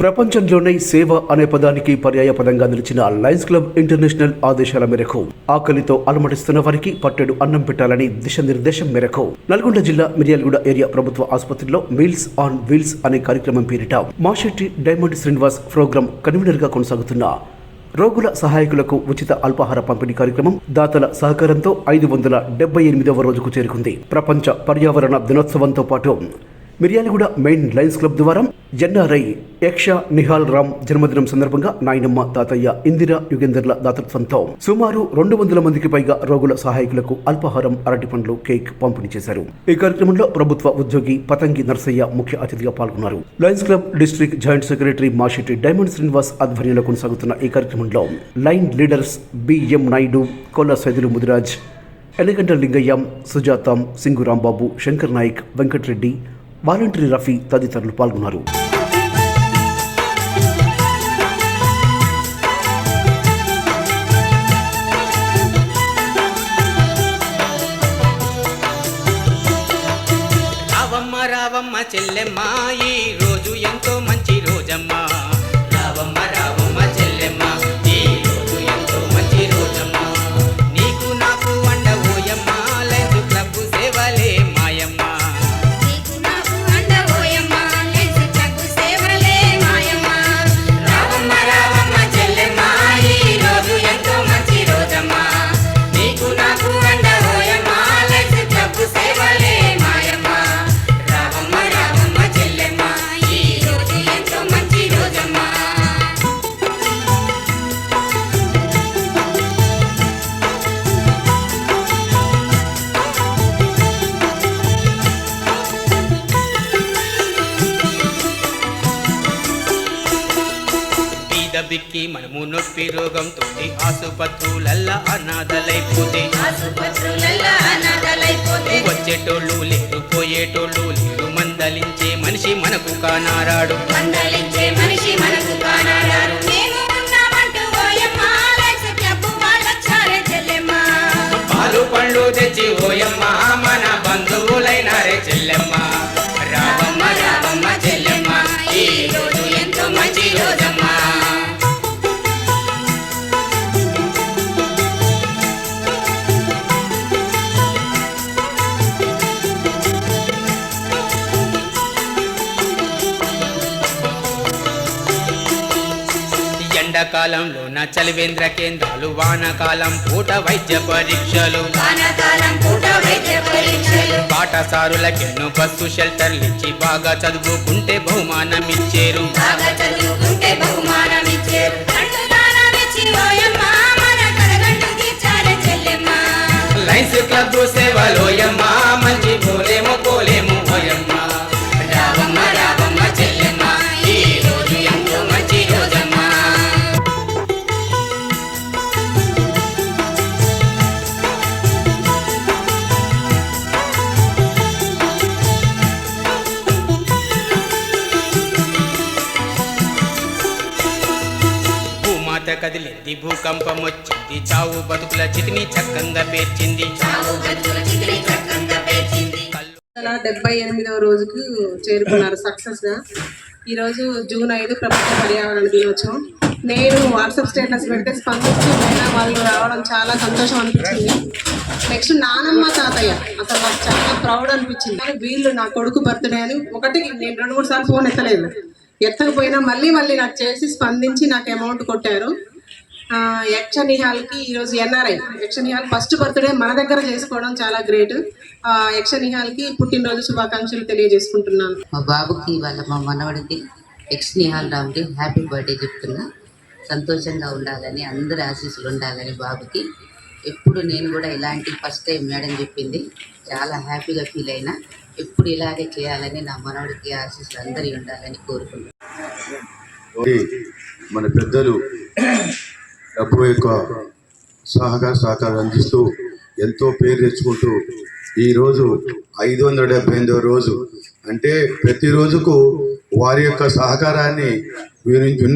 ప్రపంచంలోనే సేవ అనే పదానికి పర్యాయ పదంగా నిలిచిన లయన్స్ క్లబ్ ఇంటర్నేషనల్ ఆదేశాల మేరకు ఆకలితో అలమటిస్తున్న వారికి పట్టెడు అన్నం పెట్టాలని దిశానిర్దేశం మేరకు నల్గొండ జిల్లా మిర్యాలగూడ ఏరియా ప్రభుత్వ ఆసుపత్రిలో మీల్స్ ఆన్ వీల్స్ అనే కార్యక్రమం పేరిట మాషెట్టి డైమండ్ శ్రీనివాస్ ప్రోగ్రాం కన్వీనర్గా కొనసాగుతున్న రోగుల సహాయకులకు ఉచిత అల్పాహార పంపిణీ కార్యక్రమం దాతల సహకారంతో ఐదు వందల డెబ్బై ఎనిమిదవ రోజుకు చేరుకుంది. ప్రపంచ పర్యావరణ దినోత్సవంతో పాటు మిర్యాలగూడ మెయిన్ లయన్స్ క్లబ్ ద్వారా ఎన్ఆర్ఐ యక్ష నిహాల్ రామ్ జన్మదినం సందర్భంగా నాయనమ్మ తాతయ్య ఇందిరా యుగేందర్ల దాతృత్వంతో సుమారు రెండు వందల మందికి పైగా రోగుల సహాయకులకు అల్పాహారం అరటి పండ్లు కేక్ పంపిణీ చేశారు. ఈ కార్యక్రమంలో ప్రభుత్వ ఉద్యోగి పతంగి నర్సయ్య ముఖ్య అతిథిగా పాల్గొన్నారు. Lions club district joint secretary Mashiti diamond Srinivas ఆధ్వర్యంలో కొనసాగుతున్న ఈ కార్యక్రమంలో line leaders BM Naidu Kolla Saidulu Mudiraj Enaganti Lingayyam సుజాతం సింగు రాంబాబు శంకర్ నాయక్ వెంకటరెడ్డి వాలంటరీ రఫీ తదితరులు పాల్గొన్నారు. రావమ్మ రావమ్మ చెల్లెమ్మ. నొప్పి రోగంతో ఆసుపత్రులల్లా అనాథలైపోతే. ఆసుపత్రులల్లా అనాథలైపోతే. వచ్చేటోళ్ళు లేరు పోయేటోళ్ళు లేరు మందలించే మనిషి మనకు కానారాడు. మందలించే చలివేంద్ర కేంద్రాలు వానాకాలం పూట వైద్య పరీక్షలు. వానాకాలం పూట వైద్య పరీక్షలు. పాఠశారులకెన్నో బస్సు షెల్టర్లు ఇచ్చి బాగా చదువుకుంటే బహుమానం ఇచ్చేరు లైన్స్ క్లబ్ సేవలోయమ్మ మంచి పోలేము పోలేము ఓయమ్మ. కదిలింది భూకంపం వచ్చింది చావు బతుకుల చితిని చక్కంగా పేర్చింది. చావు బతుకుల చితిని చక్కంగా పేర్చింది. కళ్ళు వందల డెబ్బై ఎనిమిదవ రోజుకు చేరుకున్నారు సక్సెస్గా. ఈరోజు జూన్ ఐదు ప్రపంచ పర్యావరణ దినోత్సవం. నేను వాట్సాప్ స్టేటస్ పెడితే స్పందించి పైన వాళ్ళు రావడం చాలా సంతోషం అనిపించింది. నెక్స్ట్ నానమ్మ తాతయ్య. అసలు నాకు చాలా ప్రౌడ్ అనిపించింది. కానీ వీళ్ళు నా కొడుకు బర్త్డే అని ఒకటి నేను రెండు మూడు సార్లు ఫోన్ ఎత్తలేదు. ఎత్తకపోయినా మళ్ళీ మళ్ళీ నాకు చేసి స్పందించి నాకు అమౌంట్ కొట్టారు. యక్ష నిహాల్కి ఈరోజు NRI. Yaksha Nihal first birthday మన దగ్గర చేసుకోవడం చాలా గ్రేట్. యక్ష నిహాల్కి పుట్టినరోజు శుభాకాంక్షలు తెలియజేసుకుంటున్నాను. మా బాబుకి వాళ్ళ మా మనవడికి ఎక్స్ నిహాల్ రామ్కి హ్యాపీ బర్త్డే చెప్తున్నా. సంతోషంగా ఉండాలని అందరి ఆశీస్సులు ఉండాలని బాబుకి. ఎప్పుడు నేను కూడా ఇలాంటి ఫస్ట్ టైం మేడం చెప్పింది. చాలా హ్యాపీగా ఫీల్ అయినా ఎప్పుడు ఇలాగే చేయాలని నా మనవడికి ఆశీస్సులు అందరి ఉండాలని కోరుకుంటున్నాను మన పెద్దలు డబ్బు యొక్క సహకార సహకారం అందిస్తూ ఎంతో పేరు తెచ్చుకుంటూ ఈరోజు ఐదు వందల డెబ్బై ఎనిమిదో రోజు. అంటే ప్రతి రోజుకు వారి యొక్క సహకారాన్ని విని-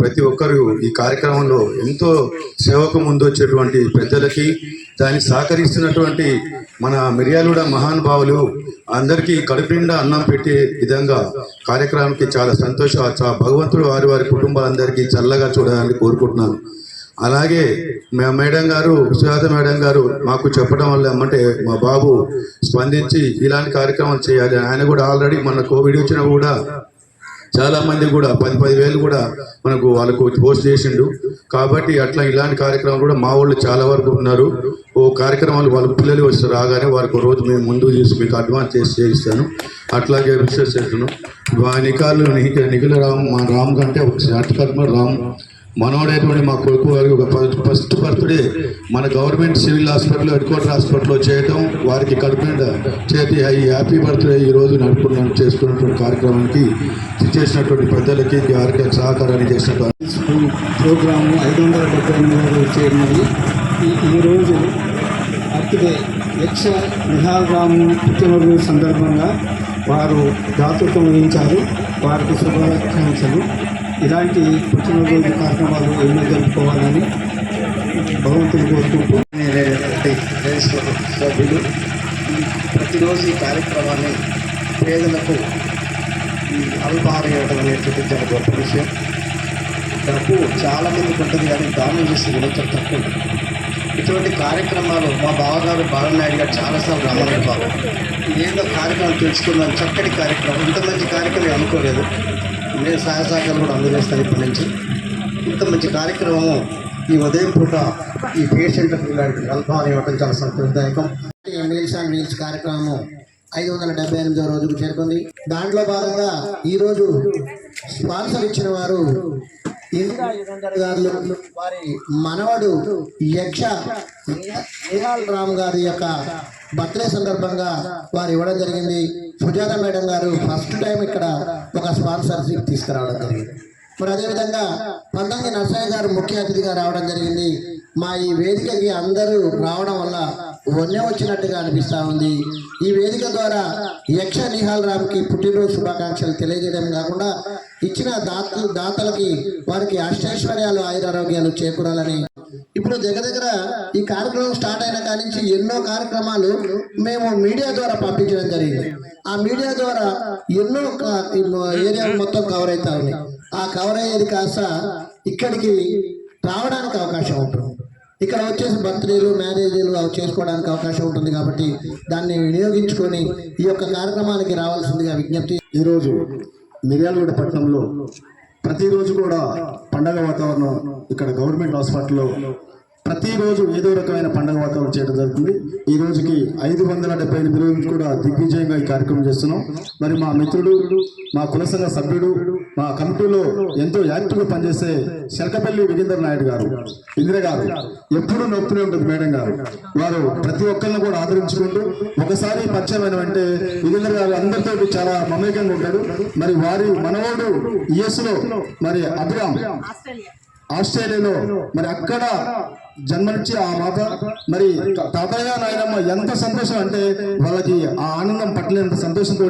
ప్రతి ఒక్కరు ఈ కార్యక్రమంలో ఎంతో సేవకు ముందు వచ్చేటువంటి పెద్దలకి దానికి సహకరిస్తున్నటువంటి మన మిర్యాలూడ మహానుభావులు అందరికీ కడుపు నిండా అన్నం పెట్టే విధంగా కార్యక్రమానికి చాలా సంతోష చా- భగవంతుడు వారి వారి కుటుంబాలందరికీ చల్లగా చూడాలని కోరుకుంటున్నాను. అలాగే మా మేడం గారు సుజాత మేడం గారు మాకు చెప్పడం వల్ల ఏమంటే మా బాబు స్పందించి ఇలాంటి కార్యక్రమాలు చేయాలి. ఆయన కూడా ఆల్రెడీ మన కోవిడ్ వచ్చినా కూడా చాలా మంది కూడా పది పదివేలు కూడా మనకు వాళ్ళకు పోస్ట్ చేసిండు. కాబట్టి అట్లా ఇలాంటి కార్యక్రమాలు కూడా మా వాళ్ళు చాలా వరకు ఉన్నారు. ఓ కార్యక్రమాలు వాళ్ళ పిల్లలు వచ్చి రాగానే వారికి ఒక రోజు మేము ముందు చేసి మీకు అడ్వాన్స్ చేసి చేయిస్తాను. అట్లాగే రిసెర్చ్ చేస్తున్నాం. నిఖాలు నిఖిల రామ్ మా రామ్ కంటే ఒక శాంతికర్మ రామ్. మనోడైనటువంటి మా కొడుకు గారికి ఒక ఫస్ట్ బర్త్డే మన government civil hospital head quarter హాస్పిటల్లో చేయటం వారికి కడుపుండ చేతి ఈ హ్యాపీ బర్త్డే ఈ నడుపుకున్న చేసుకున్నటువంటి కార్యక్రమానికి చేసినటువంటి పెద్దలకి వారికి సహకారాన్ని చేసిన స్కూల్ ప్రోగ్రాము ఐదు వందల డెబ్బై ఎనిమిది చేరినది ఈ ఈరోజు అతిథి యక్ష నిహారాము పుట్టినరోజు సందర్భంగా వారు దాతృత్వం వహించారు. వారికి శుభాకాంక్షలు. ఇలాంటి పుట్టినరోజు కార్యక్రమాలు ఎన్నో జరుపుకోవాలని భగవంతుని కోరుకుంటూ సభ్యులు ప్రతిరోజు ఈ కార్యక్రమాన్ని పేదలకు ఈ ఇవ్వడం అనేటువంటి చాలా గొప్ప విషయం. డబ్బు చాలామందికి ఉంటుంది కానీ దానం చేసి వినొచ్చడం తక్కువ. ఇటువంటి కార్యక్రమాలు మా బావగారు బాలనాయుడు గారు చాలాసార్లు రమ్మన్నారు బాబు. ఇదేదో కార్యక్రమం తెలుసుకున్నాను చక్కటి కార్యక్రమం. ఇంత మంచి కార్యక్రమం అనుకోలేదు. నేను సహాయ సహకారం కూడా అందజేస్తాను ఇప్పటి నుంచి. ఇంత మంచి కార్యక్రమము ఈ ఉదయం పూట ఈ పేషెంట్లకు ఇలాంటి అల్పాహారం ఇవ్వడం చాలా సంతోషదాయకం. మీల్స్ అండ్ మీల్స్ కార్యక్రమం ఐదు వందల డెబ్బై ఎనిమిదో రోజుకు చేరుకుంది. దాంట్లో భాగంగా ఈరోజు స్పాన్సర్ ఇచ్చిన వారు గారు వారి మనవడు యక్ష నిహాల్ రామ్ గారి యొక్క బర్త్డే సందర్భంగా వారు ఇవ్వడం జరిగింది. సుజాత మేడం గారు ఫస్ట్ టైం ఇక్కడ ఒక స్పాన్సర్షిప్ తీసుకురావడం జరిగింది. మరి అదేవిధంగా పంతంగి నరసయ్య గారు ముఖ్య అతిథిగా రావడం జరిగింది. మా ఈ వేదికకి అందరూ రావడం వల్ల వన్య వచ్చినట్టుగా అనిపిస్తూ ఉంది. ఈ వేదిక ద్వారా యక్ష నిహాల్ రామ్కి పుట్టినరోజు శుభాకాంక్షలు తెలియజేయడం కాకుండా ఇచ్చిన దాత దాతలకి వారికి అష్టైశ్వర్యాలు ఆయురారోగ్యాలు చేకూరాలని. ఇప్పుడు దగ్గర దగ్గర ఈ కార్యక్రమం స్టార్ట్ అయిన కాడి నుంచి ఎన్నో కార్యక్రమాలు మేము మీడియా ద్వారా పంపించడం జరిగింది. ఆ మీడియా ద్వారా ఎన్నో క- ఏరియా మొత్తం కవర్ అవుతా ఉన్నాయి ఆ కవర్ అయ్యేది కాస్త ఇక్కడికి రావడానికి అవకాశం ఉంటుంది. ఇక్కడ వచ్చేసి బర్త్డేలు మ్యారేజీలు అవి చేసుకోవడానికి అవకాశం ఉంటుంది కాబట్టి దాన్ని వినియోగించుకొని ఈ యొక్క కార్యక్రమానికి రావాల్సిందిగా విజ్ఞప్తి ఈరోజు మిర్యాలగూడ పట్టణంలో ప్రతిరోజు కూడా పండగ వాతావరణం ఇక్కడ గవర్నమెంట్ హాస్పిటల్లో ప్రతిరోజు ఏదో రకమైన పండగ వాతావరణం చేయడం జరుగుతుంది. ఈ రోజుకి ఐదు వందల డెబ్బై ఎనిమిది రోజులు కూడా దిగ్విజయంగా ఈ కార్యక్రమం చేస్తున్నాం. మరి మా మిత్రుడు మా కులసంఘ సభ్యుడు మా కమిటీలో ఎంతో యాక్టివ్గా పనిచేసే శరకపల్లి విజేందర్ నాయుడు గారు ఇందిర గారు ఎప్పుడూ నొప్పునే ఉంటుంది మేడం గారు. వారు ప్రతి ఒక్కరిని కూడా ఆదరించుకుంటూ ఒకసారి పరిచయం అంటే విజేందర్ గారు అందరితో చాలా మమేకంగా ఉంటాడు. మరి వారి మనవడు యుఎస్లో మరి అభిరామ్ ఆస్ట్రేలియాలో మరి అక్కడ జన్మనిచ్చి ఆ మాత మరి తాతయ్య నాయనమ్మ ఎంత సంతోషం అంటే వాళ్ళకి ఆ ఆనందం పట్టలేనంత సంతోషంతో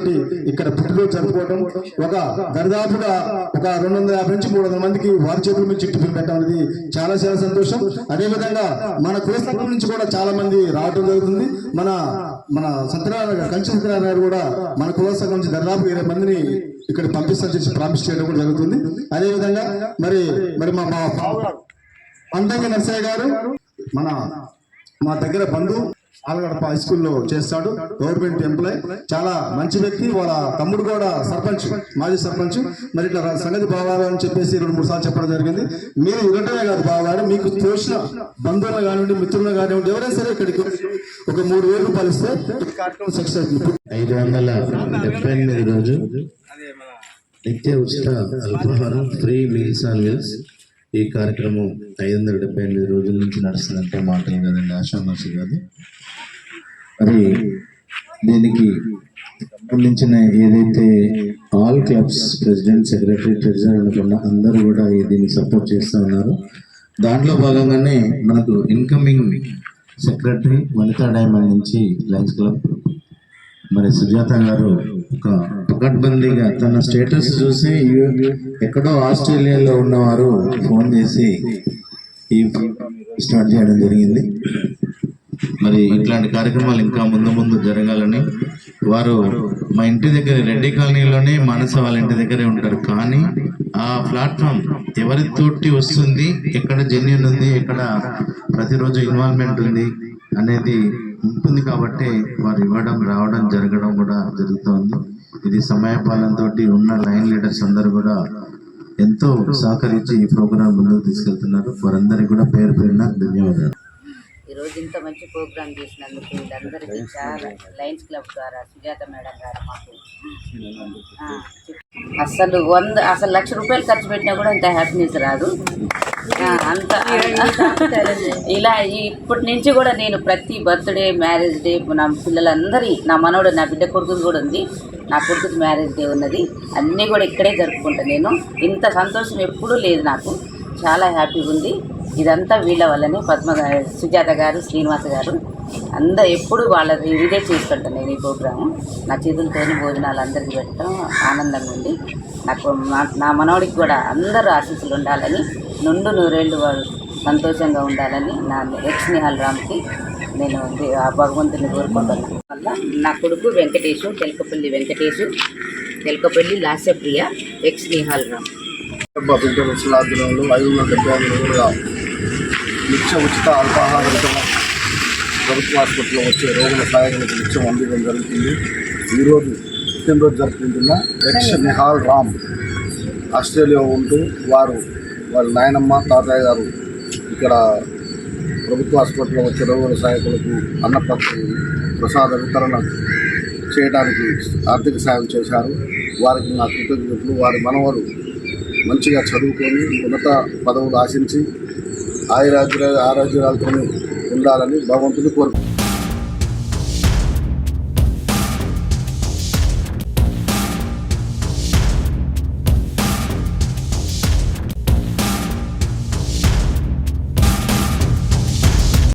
ఇక్కడ పుట్టినరోజు జరుపుకోవడం. ఒక దరిదాపుగా ఒక రెండు వందల యాభై నుంచి మూడు వందల మందికి వారి చేతుల నుంచి టిఫిన్ పెట్టడం అనేది చాలా చాలా సంతోషం. అదేవిధంగా మన కులస్థలం నుంచి కూడా చాలా మంది రావడం జరుగుతుంది. మన మన సత్యనారాయణ కంచి సత్యనారాయణ గారు కూడా మన కుల నుంచి దరిదాపు ఇరవై మందిని ఇక్కడ పంపిస్తాను చేసి ప్రామిస్ చేయడం కూడా జరుగుతుంది. అదేవిధంగా మరి మరి మా మా అందంగా నర్సయ్య గారు మన మా దగ్గర బంధు ఆలగడప హై స్కూల్లో చేస్తాడు గవర్నమెంట్ ఎంప్లాయ్. చాలా మంచి వ్యక్తి వాళ్ళ తమ్ముడు కూడా సర్పంచ్ మాజీ సర్పంచ్. మరి ఇట్లా సంగతి బావగారు అని చెప్పేసి రెండు మూడు సార్లు చెప్పడం జరిగింది. మీరు ఇవ్వటమే కాదు బావగారు మీకు తోచిన బంధువులు కానివ్వండి మిత్రులు కానివ్వండి ఎవరైనా సరే ఇక్కడికి ఒక మూడు వేలు రూపాయలు ఇస్తే కార్యక్రమం సక్సెస్ అవుతుంది ఐదు వందల డెబ్బై ఎనిమిది రోజు నిత్య ఉచిత అల్పాహారం ఫ్రీ మీల్స్ ఆన్ మీల్స్. ఈ కార్యక్రమం ఐదు వందల డెబ్బై ఎనిమిది రోజుల నుంచి నడుస్తుందంటే మాటలు కదండి ఆశామాసి కాదు మరి దీనికి సంబంధించిన ఏదైతే all clubs president secretary treasurer అనుకున్న అందరూ కూడా దీన్ని సపోర్ట్ చేస్తూ ఉన్నారు. దాంట్లో భాగంగానే మనకు ఇన్కమింగ్ సెక్రటరీ వనితా డైమండ్ నుంచి లయన్స్ క్లబ్ మరి సుజాత గారు ఒక పకడ్బందీగా తన స్టేటస్ చూసి ఎక్కడో ఆస్ట్రేలియాలో ఉన్నవారు ఫోన్ చేసి ఈ స్టార్ట్ చేయడం జరిగింది. మరి ఇట్లాంటి కార్యక్రమాలు ఇంకా ముందు ముందు జరగాలని వారు మా ఇంటి దగ్గర రెడ్డి కాలనీలోనే మానస వాళ్ళ ఇంటి దగ్గరే ఉంటారు. కానీ ఆ ప్లాట్ఫామ్ ఎవరితోటి వస్తుంది ఎక్కడ జెన్యున్ ఉంది ఎక్కడ ప్రతిరోజు ఇన్వాల్వ్మెంట్ ఉంది అనేది ఉంటుంది కాబట్టి వారు ఇవ్వడం రావడం జరగడం కూడా జరుగుతోంది. ఇది సమయపాలనతో ఉన్న లైన్ లీడర్స్ అందరూ కూడా ఎంతో సహకరించి ఈ ప్రోగ్రాం ముందుకు తీసుకెళ్తున్నారు. వారందరికీ కూడా పేరు పేరున ధన్యవాదాలు. ఈరోజు ఇంత మంచి ప్రోగ్రామ్ చేసినందుకు వీళ్ళందరికీ చాలా లయన్స్ క్లబ్ ద్వారా సుజాత మేడం గారు మాకు. అసలు వంద అసలు లక్ష రూపాయలు ఖర్చు పెట్టినా కూడా ఇంత హ్యాపీనెస్ రాదు. అంత ఇలా ఇప్పటి నుంచి కూడా నేను ప్రతి బర్త్డే మ్యారేజ్ డే నా పిల్లలందరి నా మనవడు నా బిడ్డ కొడుకుది కూడా ఉంది. నా కొడుకుది మ్యారేజ్ డే ఉన్నది. అన్నీ కూడా ఇక్కడే జరుపుకుంటాను నేను. ఇంత సంతోషం ఎప్పుడూ లేదు నాకు. చాలా హ్యాపీగా ఉంది. ఇదంతా వీళ్ళ వల్లనే పద్మ సుజాత గారు శ్రీనివాస గారు. అందరు ఎప్పుడు వాళ్ళ ఇదే చేసుకుంటాను నేను ఈ ప్రోగ్రాము. నా చేతులతోని భోజనాలు అందరికీ పెట్టడం ఆనందంగా ఉంది. నాకు నా మనవడికి కూడా అందరూ ఆశీస్సులు ఉండాలని నుండు నూరేళ్ళు వాడు సంతోషంగా ఉండాలని నా ఎక్స్ రామ్కి నేను ఆ భగవంతుని కోరుకుంటాను వల్ల నా కొడుకు వెంకటేశు తెలకపల్లి వెంకటేశు తెలకపల్లి లాస్యప్రియ ఎక్స్ నిహాల్ రామ్. ఇంటర్నేషనల్ ఆధ్వర్యంలో ఐదు నిత్య ఉచిత అల్పాహార వితరణ ప్రభుత్వ ఆసుపత్రిలో వచ్చే రోగుల సహాయకులకు నిత్యం అందించడం జరుగుతుంది. ఈరోజు పుట్టినరోజు జరుపుకుంటున్న ఎక్స్ నిహాల్ రామ్ ఆస్ట్రేలియా ఉంటూ వారు వాళ్ళ నాయనమ్మ తాతయ్య గారు ఇక్కడ ప్రభుత్వ ఆసుపత్రిలో వచ్చే రోగుల సహాయకులకు అన్న ప్రసాద వితరణ చేయడానికి ఆర్థిక సాయం చేశారు. వారికి నా కృతజ్ఞతలు. వారి మనవరు మంచిగా చదువుకొని ఉన్నత పదవులు ఆశించి ఆయురాజు ఆరోగ్యాలతో ఉండాలని భగవంతుని కోరుకుంటున్నాను